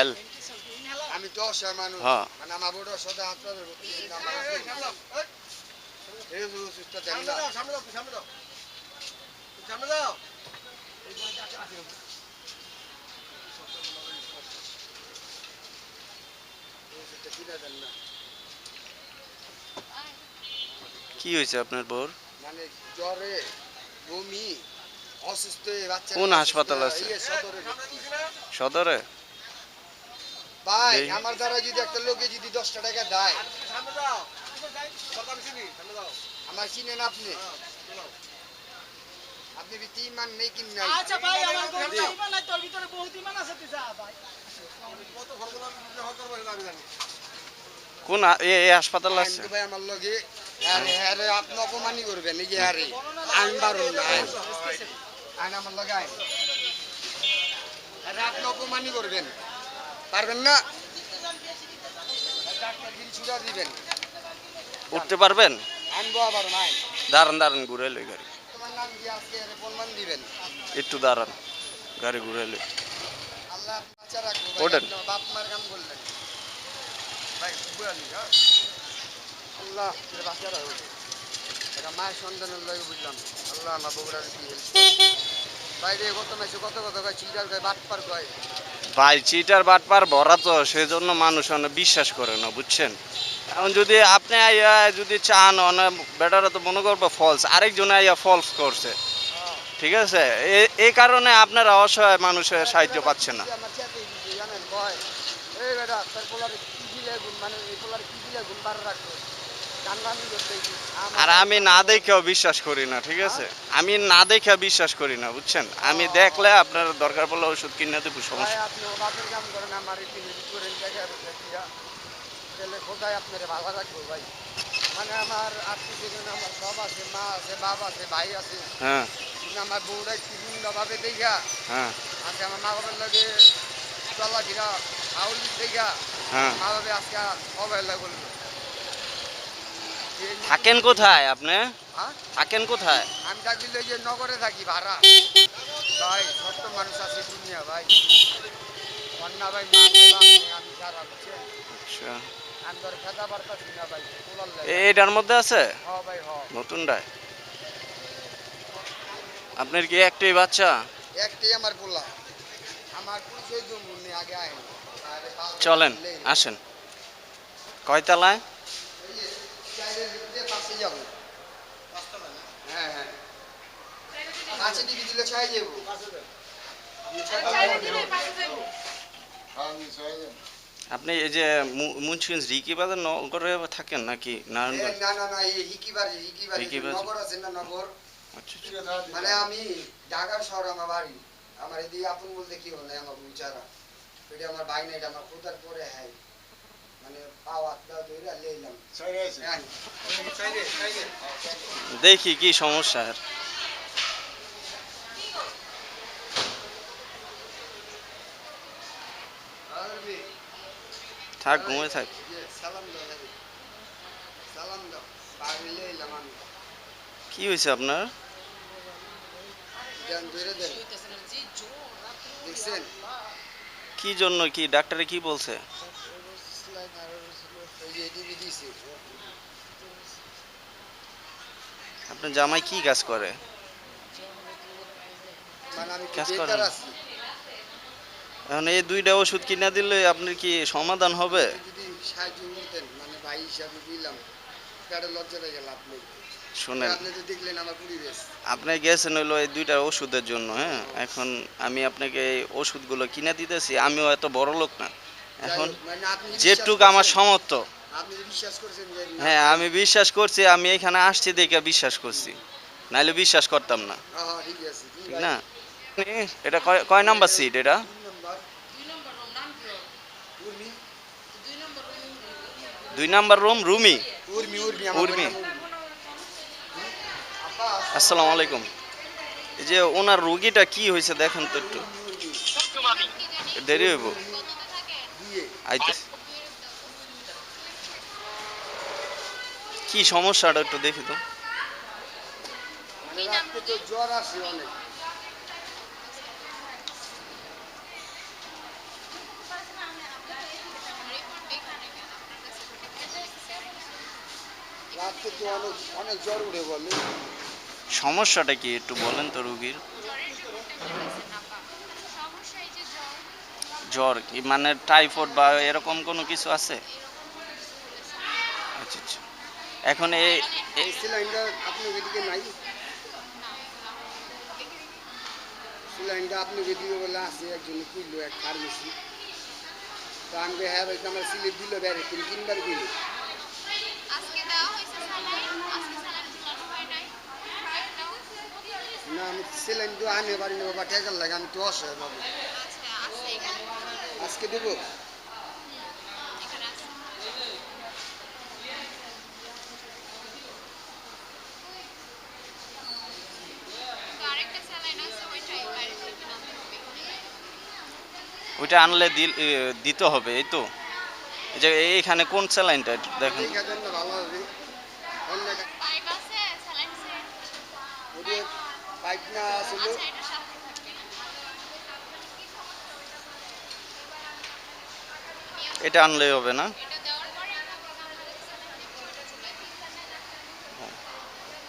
এল আমি মানুষ। মানে আমার বড় সদা কি হয়েছে আপনার বউর মানে জ্বরে বমি অসুস্থ হয়ে কোন হাসপাতাল আছে? সদরে সদরে? ভাই আমার দ্বারা যদি একটা লোকে যদি দশটা টাকা দেয় সামনে দাও। কথা শুনি সামনে দাও। আমার চিনেন আপনি? আপনি বিতি ইমান নেই কিন নাই? আচ্ছা ভাই আমার গরুটা ইমান নাই তোর ভিতরে বহুত ইমান আছে তুই যা ভাই। কত জানি। কোন হাসপাতাল আছে? ভাই আমার লগে আরে আরে আপনি অপমানই করবেন এই যে আরে না আইন আমার লগে আইন। আরে আপনি অপমানই করবেন। পারবেন না। উঠতে পারবেন? আনব আবার নাই। দাঁড়ান দাঁড়ান ঘুরে লই গাড়ি। একটু দাঁড়ান গাড়ি ঘুরে লই। ওঠেন। বাপ মার কাম করলেন ভাই হ্যাঁ? আল্লাহ বাচ্চা রাখব এটা মায়ের সন্তানের লাগে বুঝলাম। আল্লাহ আমার বগুড়ার কি বাইরে কত মাসে কত কত কয় চিটার কয় বাট পার কয়। ভাই চিটার বাটপার ভরা তো সেই জন্য মানুষ অনেক বিশ্বাস করে না, বুঝছেন? এখন যদি আপনি আইয়া যদি চান অনেক বেটারা তো মনে করব ফলস আরেকজন আইয়া ফলস করছে। ঠিক আছে? এই কারণে আপনারা অসহায় মানুষের সাহায্য পাচ্ছে না। মানে আর আমি না দেখেও বিশ্বাস করি না ঠিক আছে? আমি না দেখে বিশ্বাস করি না বুঝছেন? আমি দেখলে আপনার দরকার পড়লে ওষুধ কিনে দেবো সমস্যা মানে আমার আত্মীয় আমার সব আছে মা আছে বাপ আছে ভাই আছে। হ্যাঁ। আমার বউরা একটু ভাবে দেখা হ্যাঁ। আজকে আমার মা বাবার লাগে চলা ফিরা আউল দেখা হ্যাঁ। মা বাবা আজকে অবহেলা করল। এই- থাকেন কোথায় আপনি? হ্যাঁ? থাকেন কোথায়? আমি থাকি যে নগরে থাকি ভাড়া। ভাই সত্য মানুষ আছে দুনিয়া ভাই। কন্যা ভাই আমি সারা বুঝছেন? আচ্ছা। লাগে মধ্যে আছে? হ ভাই হ নতুনটায় আপনার কি একটাই বাচ্চা? একটাই আমার পোলা। আমার পরিচয় আগে চলেন আসেন। কয়তলায়? আপনি এই যে মুন্সিগঞ্জ রিকি বাজার নগরে থাকেন নাকি নারায়ণগঞ্জ না না না এই। নগর আছে না নগর। মানে আমি ঢাকার শহর আমার বাড়ি আমার এদিকে আপন বলতে কি হল, আমার বিচারা এটা আমার ভাই না এটা আমার কোথার পরে হ্যাঁ দেখি কি সমস্যা আর থাক ঘুমে থাক। কি হয়েছে আপনার? কি জন্য কি? ডাক্তারে কি বলছে? আপনার জামাই কি কাজ করে? এখন এই দুইটা ওষুধ কিনে দিলে আপনার কি সমাধান হবে? আপনি গেছেন হলো এই দুইটা ওষুধের জন্য হ্যাঁ? এখন আমি আপনাকে এই ওষুধগুলো কিনে দিতেছি, আমিও এত বড় লোক না। এখন মানে যেটুক আমার সমর্থ হ্যাঁ আমি বিশ্বাস করছি আমি এখানে আসছি দেখে বিশ্বাস করছি। নাইলে বিশ্বাস করতাম না। ঠিক? না? এটা কয়- কয় নাম্বার সিট এটা? দুই নাম্বার রুম রুমি উর্মি আসসালামু আলাইকুম। এই যে ওনার রুগীটা কি হয়েছে দেখেন তো একটু। দেরি হইব। কি সমস্যাটা একটু দেখি তো। জ্বর আসে অনেক। সমস্যাটা কি একটু বলেন তো রুগীর। জ্বর কি মানে টাইফয়েড বা এরকম কোনো কিছু আছে? আচ্ছা আচ্ছা। এখন এই এই সিলিন্ডার আপনার সিলিন্ডার আপনার এদিকে বলে আছে একজন এক ফার্মেসি তো আমি বলি, হ্যাঁ ভাই আমার সিলিপ দিল বেড়ে তিনবার দিল। না আমি সিলিন্ডার তো আনতে পারি না বাবা টেকার লাগে আমি তো অসহায় বাবু আনতে হবে ওইটা আনলে দিল- দিতে হবে এই তো। যে এইখানে কোন স্যালাইনটা দেখুন। পাইপ না আসলে আচ্ছা এটা সাথে থাকবে এটা আনলেই হবে না?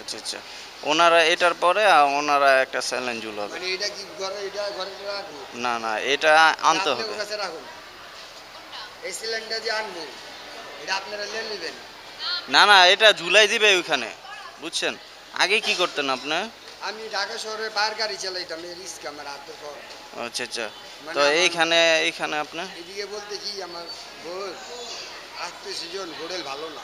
আচ্ছা আচ্ছা। ওনারা এটার পরে ওনারা একটা স্যালাইন জুল হবে। মানে এটা কি ঘরে এটা ঘরে রাখব? না না এটা আনতে হবে। কাছে রাখুন। এই সিলিন্ডার যে আনব এটা আপনারা নিয়ে নেবেন। না না এটা ঝুলাই দিবে ওইখানে। বুঝছেন? আগে কি করতেন আপনি? আমি ঢাকা শহরে বাইর গাড়ি চালাইতাম এই রিস্ক আমার হাতের পর আচ্ছা আচ্ছা। মানে তো এইখানে এইখানে আপনি এদিকে বলতে কি আমার বোর আত্মীয় স্বজন হোটেল ভালো না।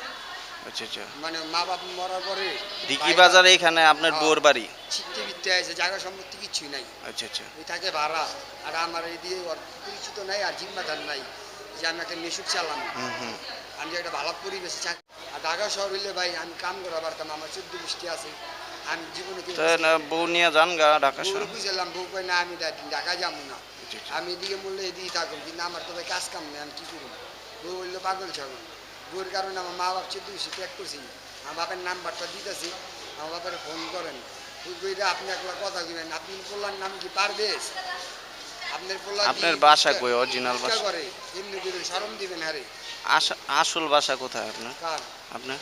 আচ্ছা আচ্ছা। মানে মা বাপ মরার পরে ডিকি বাজার এইখানে আপনার হ্যাঁ। বোর বাড়ি? ছিটতে বিটতে আছে জায়গা সম্পত্তি কিছুই নাই। আচ্ছা আচ্ছা। ওই থাকে ভাড়া। আর আমার এদিকে পরিচিত নাই আর জিম্মাদার নাই। যে আমি একটা মেশুক চালাম। হুম হুম। আমি একটা ভালো পরিবেশে চাকরি আর ঢাকা শহর হইলে ভাই আমি কাম করা পারতাম আমার চোদ্দ বৃষ্টি আছে। আমি জীবনে বউ নিয়ে যান গা ঢাকা বউ বুঝলাম বউ কই না আমি ডা- ঢাকা যাব না। আমি এদিকে বললে এদিকে থাকুন কিন্তু আমার তো ভাই কাজ কাম নেই আমি কি করব? বউ বলল পাগল ছাগল। বউর কারণে আমার মা বাপ ত্যাগ করছি আমার বাপের নাম্বারটা দিতেছি আমার বাপের ফোন করেন। আপনি একলা কথা আপনি নাম কি পারবেশ আপনার পোলা আপনার বাসা কই? করে এমনি দিবেন আরে আস- আসল বাসা কোথায় আপনার? আপনার?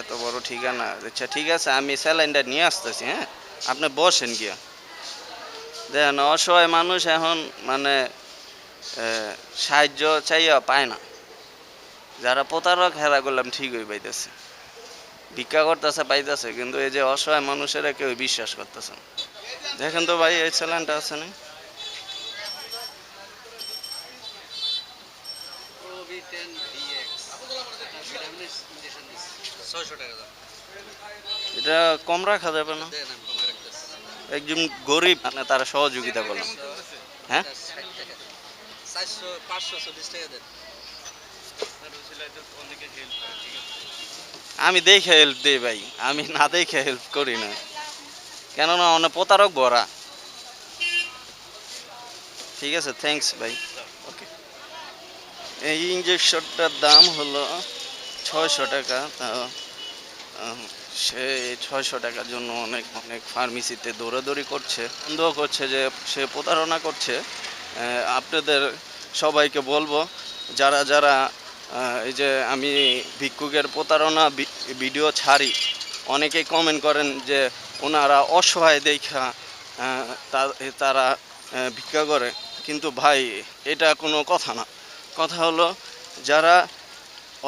এত বড় ঠিকানা। আচ্ছা ঠিক আছে, আমি স্যালাইনটা নিয়ে আসতেছি হ্যাঁ? আপনি বসেন গিয়া। দেখেন, অসহায় মানুষ এখন মানে সাহায্য চাইয়া পায় না। যারা প্রতারক, হেরা করলাম ঠিক হয়ে পাইতেছে। ভিক্ষা করতেছে, পাইতেছে, কিন্তু এই যে অসহায় মানুষেরা কেউ বিশ্বাস করতেছে দেখেন তো ভাই, এই স্যালাইনটা আছে না? এটা কম রাখা যাবে না? একজন গরিব মানে তারা সহযোগিতা করলাম হ্যাঁ? আমি দেখে হেল্প দিই ভাই আমি না দেখে হেল্প করি না। কেননা অনেক প্রতারক ভরা। ঠিক আছে থ্যাঙ্কস ভাই। ওকে এই ইঞ্জেকশনটার দাম হলো ছয়শো টাকা তা সে ছয়শো টাকার জন্য অনেক অনেক ফার্মেসিতে দৌড়াদৌড়ি করছে। সন্দেহ করছে যে সে প্রতারণা করছে। আপনাদের সবাইকে বলব, যারা যারা এই যে আমি ভিক্ষুকের প্রতারণা ভিডিও ছাড়ি, অনেকেই কমেন্ট করেন যে ওনারা অসহায় দেখা তারা ভিক্ষা করে। কিন্তু ভাই, এটা কোনো কথা না। কথা হলো, যারা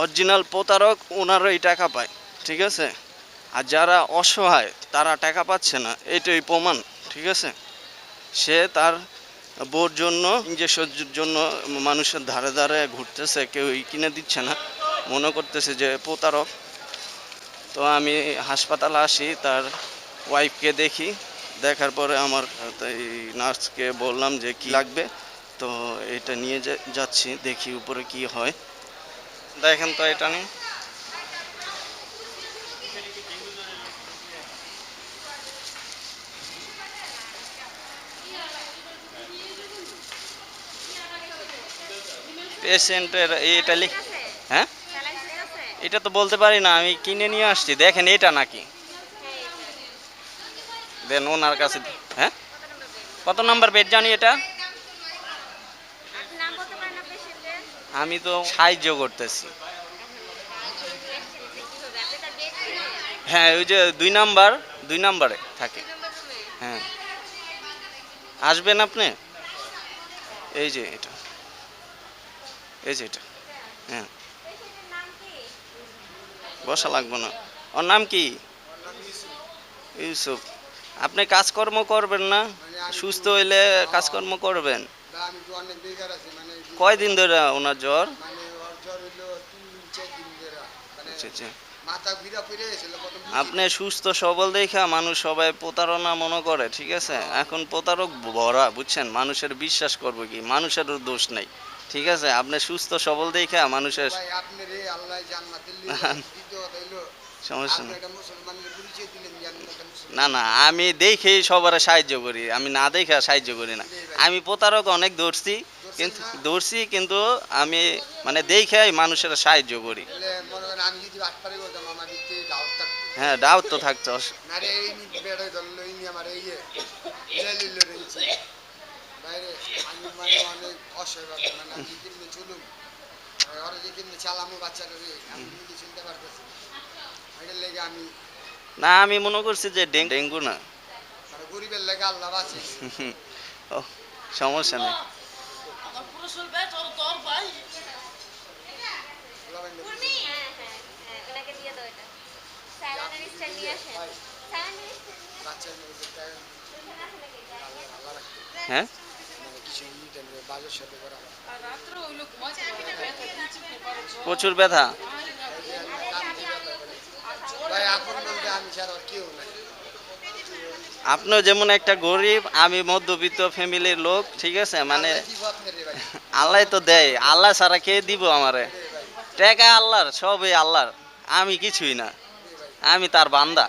অরিজিনাল প্রতারক, ওনারাই টাকা পায়। ঠিক আছে? আর যারা অসহায়, তারা টাকা পাচ্ছে না, এটাই প্রমাণ, ঠিক আছে? সে তার বোর জন্য ইঞ্জেকশনের জন্য মানুষের ধারে ধারে ঘুরতেছে কেউ কিনে দিচ্ছে না, মনে করতেছে যে প্রতারক। তো আমি হাসপাতালে আসি, তার ওয়াইফকে দেখি, দেখার পরে আমার এই নার্সকে বললাম যে কি লাগবে, তো এটা নিয়ে যাচ্ছি, দেখি উপরে কি হয়। দেখেন তো এটা নিয়ে। পেশেন্টের এটা লিখ হ্যাঁ? এটা তো বলতে পারি না আমি কিনে নিয়ে আসছি। দেখেন এটা নাকি। দেন ওনার কাছে হ্যাঁ? কত নাম্বার বেড জানি এটা? আমি তো সাহায্য করতেছি। হ্যাঁ ওই যে দুই নাম্বার দুই নাম্বারে থাকে। হ্যাঁ। আসবেন আপনি? এই যে এটা। এই যে এটা। হ্যাঁ। বসা লাগবে না। ওর নাম কি? ইউসুফ। আপনি কাজকর্ম করবেন না? সুস্থ হইলে কাজকর্ম করবেন। কয়দিন ধরে ওনার জ্বর? আচ্ছা আচ্ছা। আপনি সুস্থ সবল দেখা মানুষ সবাই প্রতারণা মনে করে ঠিক আছে? এখন প্রতারক ভরা বুঝছেন? মানুষের বিশ্বাস করবে কি? মানুষেরও দোষ নেই। ঠিক আছে আপনি সুস্থ সবল দেখে মানুষের। সমস্যা মুসলমান। না না আমি দেখেই সবার সাহায্য করি আমি না দেখে সাহায্য করি না। আমি প্রতারক অনেক ধরছি কিন্তু ধরছি কিন্তু আমি মানে দেখে মানুষের সাহায্য করি। হ্যাঁ ডাউট তো থাকতো বাইরে আমি মানে অনেক অসহায় ব্যাপার মানে আমি কেমনি চলুম? আর ওরা যে কেমনি চালামো বাচ্চাটা রে আমি নিজে চিনতে পারতেছি। এটার লেগে আমি না আমি মনে করছি যে ডেঙ্গু ডেঙ্গু না। গরিবের লেগে আল্লাহ বাঁচে। ও সমস্যা নেই। তোর ভাই হ্যাঁ? প্রচুর ব্যথা। আপনিও যেমন একটা গরিব, আমি মধ্যবিত্ত ফ্যামিলির লোক, ঠিক আছে? মানে আল্লাহ তো দেয়, আল্লাহ ছাড়া কে দিব আমারে? টাকা আল্লাহর, সবই আল্লাহর। আমি কিছুই না। আমি তার বান্দা।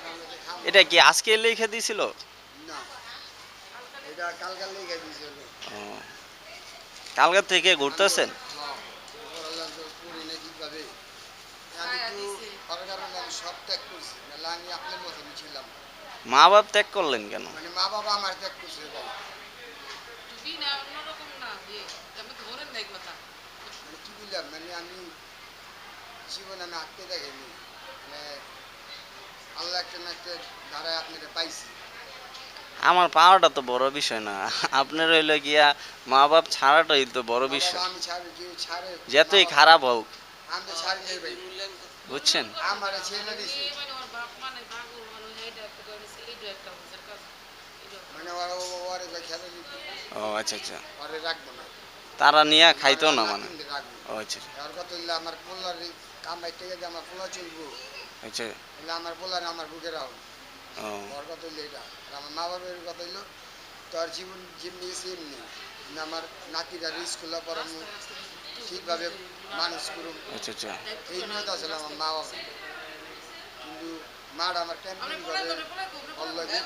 এটা কি আজকে লিখে দিছিল? না। এটা কালকার লেগে দিয়েছিল ও। কালকে থেকে ঘুরতেছেন? মা বাপ ত্যাগ করলেন কেন? মা বাবা আমার করছে মানে আমি জীবনে দেখিনি মানে আল্লাহ একটা ধারায় পাইছি। আমার পাওয়াটা তো বড় বিষয় না। আপনার হইল গিয়া মা বাপ ছাড়াটাই তো বড় বিষয়। যতই খারাপ হোক। বুঝছেন? মানে ও আচ্ছা আচ্ছা। রাখব তারা নিয়ে খাইতো না মানে? ও আচ্ছা। আচ্ছা, আমার পোলার কামাই থেকে যে আমার পোলা চলবো। আচ্ছা। আমার পোলার আমার বুকে রাখো। ও। ওর কথা হইলে এটা। আর আমার মা বাবার কথা হইল তোর জীবন যেমনি এমনি। না আমার নাতিরা স্কুলে পড়ানো ঠিকভাবে মানুষ করুন আচ্ছা আচ্ছা। এই নিয়ত আছে আমার মা বাবা কিন্তু মাটা আমার ক্যাম্পিং করে অল্লাগে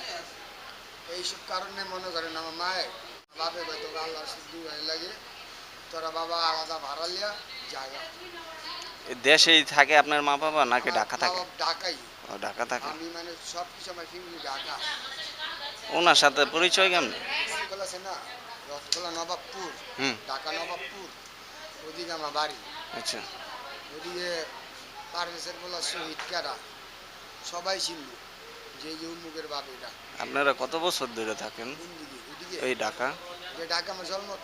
এইসব কারণে মনে করেন আমার মায়ে বাপে কয় তোকে আল্লাহ শুদ্ধ হয়ে লাগে। তোরা বাবা আলাদা ভাড়া লিয়া জায়গা দেশেই থাকে আপনার মা বাবা নাকি ঢাকা থাকে? ঢাকাই। ও ঢাকা থাকে। আমি মানে সব কিছু আমার ফ্যামিলি ঢাকা। ওনার সাথে পরিচয় কেমন? রথখোলা আছে না? নবাবপুর। হুম। ঢাকা নবাবপুর। ওদিকে আমার বাড়ি। আচ্ছা। ওদিকে পারভেজের বলা শহীদ কারা? সবাই চিনল যে যে উন্মুখের বাপ এটা। আপনারা কত বছর ধরে থাকেন? এই ঢাকা? যে ঢাকা আমার জন্ম।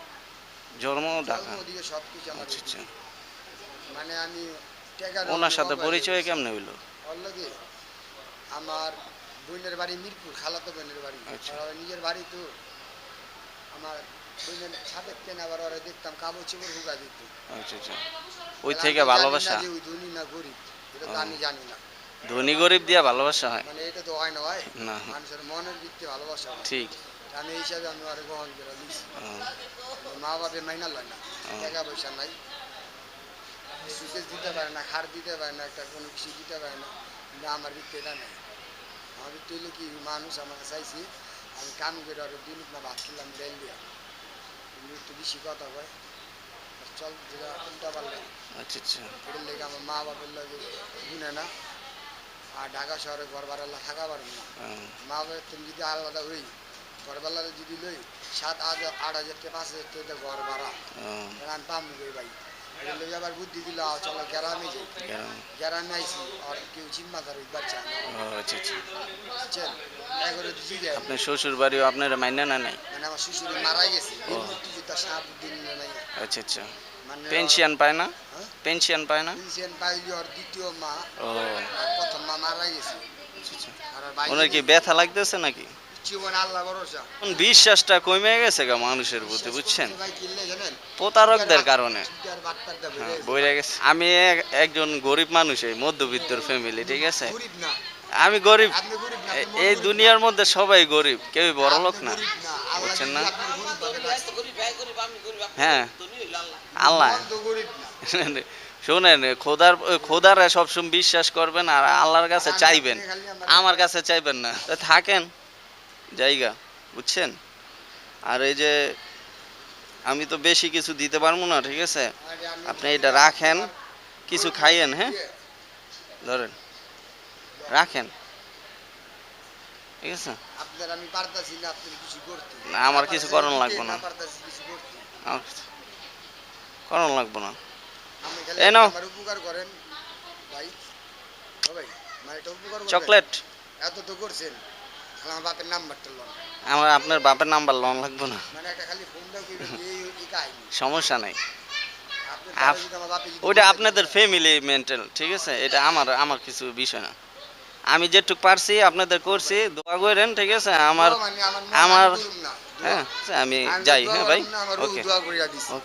জন্ম জন্ম ঢাকা ওদিকে সব কিছু আমার আচ্ছা আচ্ছা। মানে আমি ওনার সাথে পরিচয় কেমনে হইল? আমার বোনের বাড়ি মিরপুর খালাতো বোনের বাড়ি। আচ্ছা। নিজের বাড়ি তো আমার বোনের সাথে কেন আবার ওরা দেখতাম কাবু চিবর হুগা দিত। আচ্ছা আচ্ছা। ওই থেকে ভালোবাসা। ওই ধনী না গরিব এটা তো আমি জানি না। ধনী গরিব দিয়া ভালোবাসা হয়। মানে এটা তো হয় না হয় না। মানুষের মনের দিক থেকে ভালোবাসা হয়। ঠিক। আমি এই হিসাবে আমি আর গ্রহণ করে নিচ্ছি মা বাপে মাইনা লয় না। টাকা পয়সা নাই। সুকেশ দিতে পারে না খার দিতে পারে না একটা কোনো কিছু দিতে পারে না। কিন্তু আমার দিকতে এটা নেই। আমার দিকতে হইলে কি মানুষ আমাকে চাইছি আমি কাম করে আর দিন না ভাত খেলাম ডাইল দিয়া। কিন্তু একটু বেশি কথা কয় চল যেটা উল্টা পারলাম আচ্ছা আচ্ছা। এটার লেগে আমার মা বাপের লাগে গুনে না আর ঢাকা শহরে ঘর ভাড়া থাকা পারব না। ও, মা বাবার তুমি যদি আলাদা হই ঘর ভাড়া যদি লই সাত আট আট হাজার থেকে পাঁচ হাজার টাকা ঘর ভাড়া। আমি পাম ভাই। আবার বুদ্ধি দিল আও চলো গ্রামে যাই। গ্রামে। গ্রামে আর কেউ জিম্মাদার হইবার চায় আচ্ছা আচ্ছা। দিদি আপনার শ্বশুর বাড়িও আপনার মাইনে না নাই? মানে আমার শ্বশুর মারা গেছে। শাহাবুদ্দিন নাই। আচ্ছা আচ্ছা। মানে পেনশন পায় না? হ্যাঁ? পেনশন পায় না? পেনশন পাইলি ওর দ্বিতীয় মা ও। প্রথম মা মারা গেছে। আচ্ছা আচ্ছা। আর ওনার কি ব্যথা লাগতেছে নাকি? জীবন আল্লাহ ভরসা। বিশ্বাসটা কমে গেছে গা মানুষের প্রতি বুঝছেন? প্রতারকদের কারণে। হ্যাঁ, গেছে। বইরা গেছে। আমি এক- একজন গরিব মানুষ এই মধ্যবিত্তর ফ্যামিলি ঠিক আছে? আমি গরিব। আপনি গরিব না এ- আপনি এই দুনিয়ার মধ্যে সবাই গরিব কেউ বড় লোক না বুঝছেন না? হ্যাঁ। আল্লাহ। তো গরিব না। শোনেন খোদার খোদারা সবসময় বিশ্বাস করবেন আর আল্লাহর কাছে চাইবেন। আমার- আমার কাছে চাইবেন না। তো থাকেন। জায়গা বুঝছেন? আর এই যে আমি তো বেশি কিছু দিতে পারব না ঠিক আছে? আপনি এটা রাখেন কিছু খাইয়েন হ্যাঁ? ধরেন রাখেন। ঠিক আছে? আপনার আমি পারতাছি না আপনি কিছু করতে। না, আমার কিছু করানো লাগবে না। করানো লাগবো না। আপনি এই নাও। উপকার করেন। ভাই ভাই মানে উপকার চকলেট। এত তো করছেন। আমার বাপের নাম্বারটা লন। আমার আপনার বাপের নাম্বার লোন লাগবো না। মানে একটা খালি ফোন দাও সমস্যা নাই। ওইটা আপনাদের ফ্যামিলি মেন্টাল ঠিক আছে? এটা আমার আমার কিছু বিষয় না। আমি যেটুক পারছি আপনাদের করছি দোয়া করেন ঠিক আছে? আমার মানে আমার। হ্যাঁ আমি যাই হ্যাঁ ভাই? ওকে। ওকে